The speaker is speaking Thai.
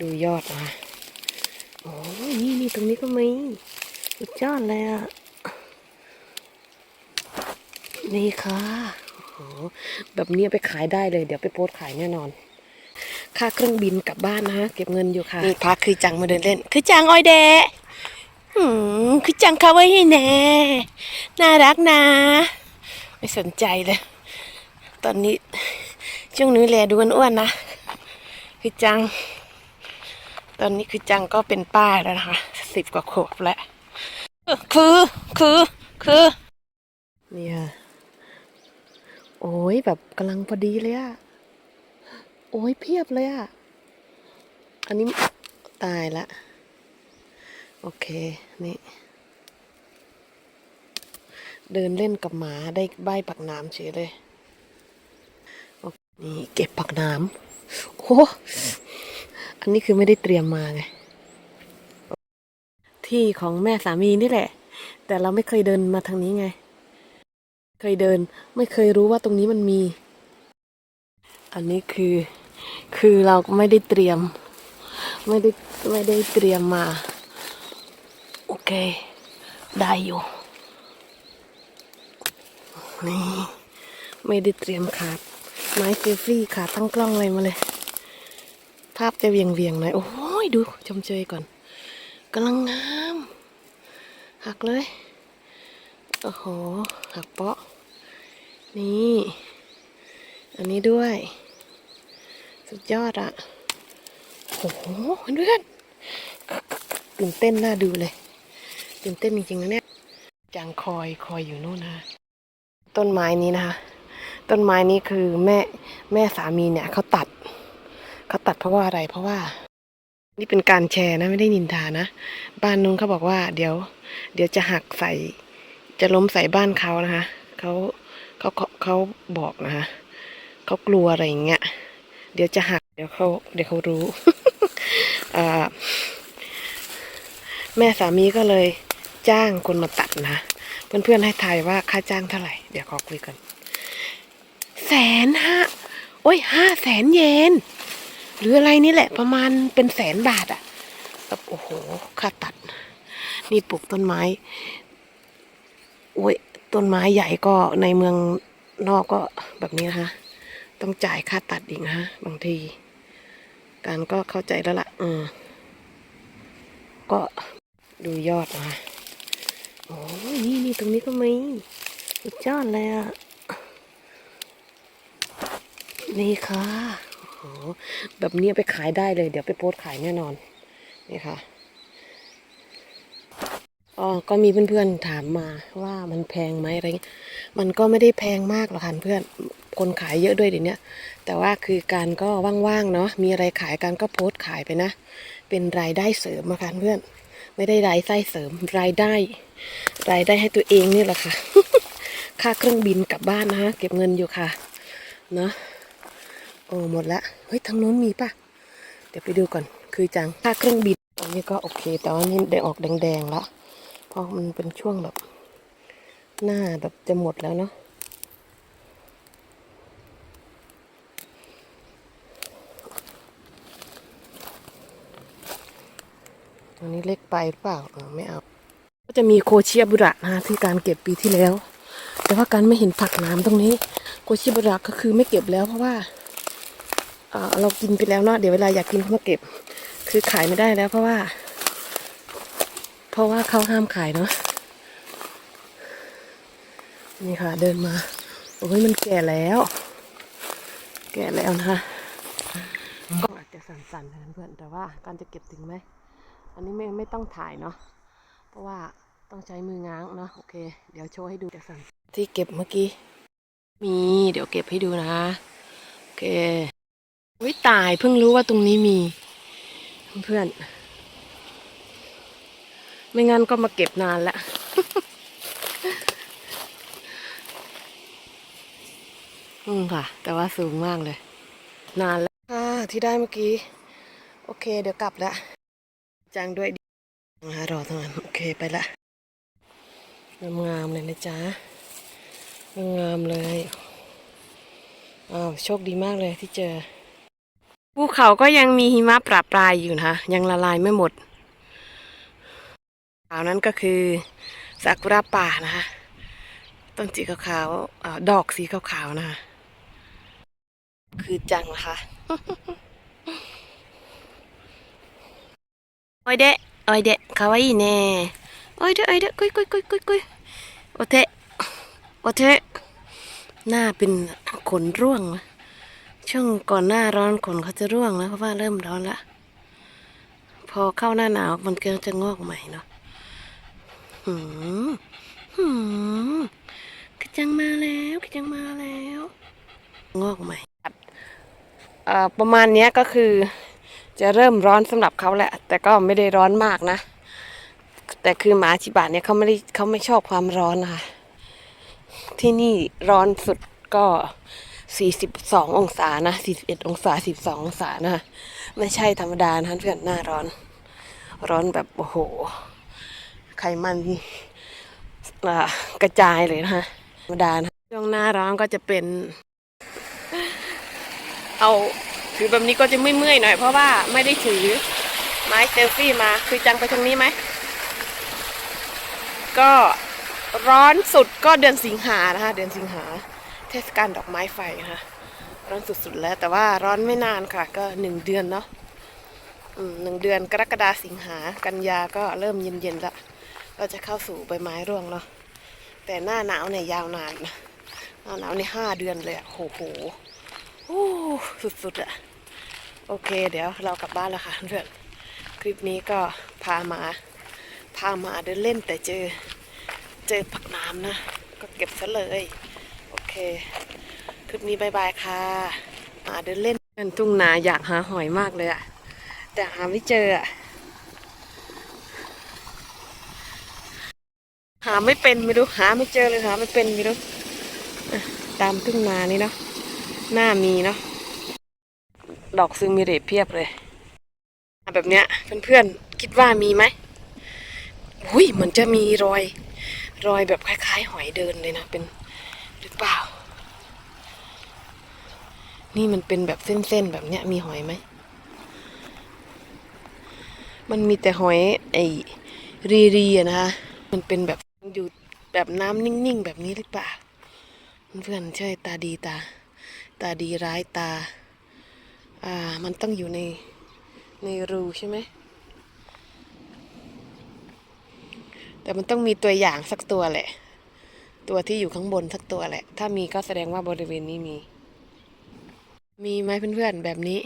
ดูยอดนะโอ้ยนี่นี่ตรงนี้ก็มีสุดยอดเลยอะ นี่ค่ะโอ้แบบนี้ไปขายได้เลย เดี๋ยวไปโพสขายแน่นอน ค่าเครื่องบินกลับบ้านนะฮะ เก็บเงินอยู่ค่ะ นี่พาคือจังมาเดินเล่น คือจังอ้อยแดะหืมคือจังเขาไว้ให้แน่ น่ารักนะ ไม่สนใจเลย ตอนนี้ช่วงนี้แลดูอ้วนๆนะ คือจัง ตอนนี้คือจังก็เป็นป้าแล้วนะคะสิบกว่าขวบแล้วเออคือคือคือนี่ค่ะโอ้ยแบบกำลังพอดีเลยอะโอ้ยเพียบเลยอะอันนี้ตายละ โอเค นี่ เดินเล่นกับหมาได้ใบปักน้ำเฉยเลยโอเคนี่เก็บปักน้ำโอ้ อันนี้คือไม่ได้เตรียมมาไง ที่ของแม่สามีนี่แหละ แต่เราไม่เคยเดินมาทางนี้ไง เคยเดินไม่เคยรู้ว่าตรงนี้มันมี อันนี้คือคือเราไม่ได้เตรียม ไม่ได้ไม่ได้เตรียมมา โอเค ได้อยู่ นี่ ไม่ได้เตรียมขาดไม้เซลฟี่ขาตั้งกล้องอะไรมาเลย ภาพจะเวียงเวียงหน่อย โอ้ยดูชมเชยก่อนกำลังงาม หักเลย โอ้โห หักเปาะ นี่ อันนี้ด้วย สุดยอดอะโอ้โหเพื่อนตื่นเต้นน่าดูเลย ตื่นเต้นจริงๆนะเนี่ย จางคอยคอยอยู่นู่นนะ ต้นไม้นี้นะคะ ต้นไม้นี้คือแม่แม่สามีเนี่ยเขาตัด เขาตัดเพราะว่าอะไร เพราะว่า นี่เป็นการแชร์นะไม่ได้นินทานะ บ้านนู้นเขาบอกว่า เดี๋ยว เดี๋ยวจะหักใส่ จะล้มใส่บ้านเขานะคะเขาเขาเขาเขาบอกนะคะเขากลัวอะไรอย่างเงี้ยเดี๋ยวจะหัก เดี๋ยวเขาเดี๋ยวเขารู้แม่สามีก็เลยจ้างคนมาตัดนะเพื่อนๆให้ทายว่าค่าจ้างเท่าไหร่ เดี๋ยวขอคุยกัน แสนห้าโอ้ยห้าแสนเยน หรืออะไรนี่แหละประมาณเป็นแสนบาทอะแบบโอ้โหค่าตัด นี่ปลูกต้นไม้โอ้ยต้นไม้ใหญ่ก็ในเมืองนอกก็แบบนี้นะคะ ต้องจ่ายค่าตัดอีกนะคะบางที การก็เข้าใจแล้วละ่ะเออก็ดูยอดนะโอ้ยนี่นี่ตรงนี้ก็มีสุดยอดเลยอะนี่ค่ะ แบบนี้ไปขายได้เลย เดี๋ยวไปโพสขายแน่นอน นี่ค่ะอ๋อก็มีเพื่อนๆถามมาว่ามันแพงไหมอะไรเงี้ย มันก็ไม่ได้แพงมากหรอกค่ะเพื่อน คนขายเยอะด้วยเดี๋ยวนี้แต่ว่าคือการก็ว่างๆเนาะ มีอะไรขายกันก็โพสต์ขายไปนะ เป็นรายได้เสริมมาค่ะเพื่อน ไม่ได้รายไส้เสริม รายได้ รายได้ให้ตัวเองนี่แหละค่ะ ค่าเครื่องบินกลับบ้านนะฮะเก็บเงินอยู่ค่ะ เนาะ โอ้หมดละเฮ้ยทางโน้นมีปะเดี๋ยวไปดูก่อน คือจังค่าเครื่องบินอันนี้ก็โอเค แต่ว่านี่ได้ออกแดงๆแล้วเพราะมันเป็นช่วงแบบ หน้าแบบจะหมดแล้วเนาะตรงนี้เล็กไปหรือเปล่าเออไม่เอา ก็จะมีโคเชียบุระนะที่การเก็บปีที่แล้ว แต่ว่าการไม่เห็นผักน้ำตรงนี้ โคเชียบุระก็คือไม่เก็บแล้วเพราะว่า เเรากินไปแล้วเนาะเดี๋ยวเวลาอยากกินเขามาเก็บ คือขายไม่ได้แล้วเพราะว่า เพราะว่าเขาห้ามขายเนาะนี่ค่ะ เดินมาโอ้ยมันแก่แล้ว แก่แล้วนะคะก็อาจจะสั่นๆนะเพื่อนแต่ว่าการจะเก็บถึงไหมอันนี้ไม่ไม่ต้องถ่ายเนาะเพราะว่าต้องใช้มือง้างเนาะโอเค เดี๋ยวโชว์ให้ดูจากสั่นที่เก็บเมื่อกี้มีเดี๋ยวเก็บให้ดูนะโอเค วิตายเพิ่งรู้ว่าตรงนี้มี เพื่อน ไม่งั้นก็มาเก็บนานแล้วอืมค่ะ แต่ว่าสูงมากเลย นานแล้วค่ะที่ได้เมื่อกี้ โอเค เดี๋ยวกลับล้วจางด้วยหารอทางนั้น โอเคไปละงามๆเลยนะจ๊ะงามๆเลยอ้าวโชคดีมากเลยที่เจอ ภูเขาก็ยังมีหิมะประปรายอยู่นะคะยังละลายไม่หมดขาวนั้นก็คือซากุระป่านะคะ ต้นสีขาวๆอ่าดอกสีขาวๆนะคะ คือจังนะคะ おいで、おいで、かわいいね。おいで、おいで、こいこいこいこいこい。お手、お手。หน้าเป็นขนร่วงนะ ช่วงก่อนหน้าร้อนขนเขาจะร่วงแล้วเพราะว่าเริ่มร้อนละ พอเข้าหน้าหนาวมันก็จะงอกใหม่เนาะหืมหืมกระจังมาแล้วกระจังมาแล้ว งอกใหม่ประมาณเนี้ยก็คือจะเริ่มร้อนสำหรับเขาแหละ แต่ก็ไม่ได้ร้อนมากนะ แต่คือหมาชิบะเนี่ยเขาไม่ได้เขาไม่ชอบความร้อนนะคะที่นี่ร้อนสุดก็ 42 องศานะ 41 องศา 42 องศานะ ไม่ใช่ธรรมดานะเพื่อนหน้าร้อน ร้อนแบบโอ้โห ไขมันกระจายเลยนะคะธรรมดานะช่วงหน้าร้อนก็จะเป็น เอาถือแบบนี้ก็จะไม่เมื่อยๆหน่อยเพราะว่าไม่ได้ถือไม้เซลฟี่มา คือจังไปทางนี้ไหม ก็ร้อนสุดก็เดือนสิงหานะคะ เดือนสิงหา ทศกาลดอกไม้ไฟนะคะร้อนสุดๆแล้ว แต่ว่าร้อนไม่นานค่ะ ก็หนึ่งเดือนเนาะหนึ่งเดือนกรกฎาสิงหากันยาก็เริ่มเย็นๆละก็จะเข้าสู่ใบไม้ร่วงเนาะแต่หน้าหนาวเนี่ยยาวนานหน้าหนาวในห้าเดือนเลยอะโหโหโอ้สุดๆอะโอเค เดี๋ยวเรากลับบ้านแล้วค่ะเพื่อนคลิปนี้ก็พามาพามาเดินเล่นแต่เจอเจอผักน้ำนะ ก็เก็บซะเลย คคลิปนี้บายบายค่ะมาเดินเล่นกันทุ่งนาอยากหาหอยมากเลยอะแต่หาไม่เจออะหาไม่เป็นไม่รู้หาไม่เจอเลยหาไม่เป็นไม่รู้ตามทุ่งนานี่เนาะหน้ามีเนาะดอกซึ่งมีเรทเพียบเลยแบบเนี้ยเพื่อนๆคิดว่ามีไหมหุยเหมือนจะมีรอย รอยแบบคล้าย ๆ หอยเดินเลยนะเป็น เปล่า นี่มันเป็นแบบเส้นๆแบบเนี้ยมีหอยไหม มันมีแต่หอยไอรีรีอะนะคะ มันเป็นแบบอยู่แบบน้ำนิ่งๆ แบบนี้หรือเปล่า เพื่อนๆใช่ตาดีตา ตาดีร้ายตา อ่า มันต้องอยู่ในในรูใช่ไหมแต่มันต้องมีตัวอย่างสักตัวแหละ ตัวที่อยู่ข้างบนสักตัวแหละ ถ้ามีก็แสดงว่าบริเวณนี้มี มีไหมเพื่อนๆแบบนี้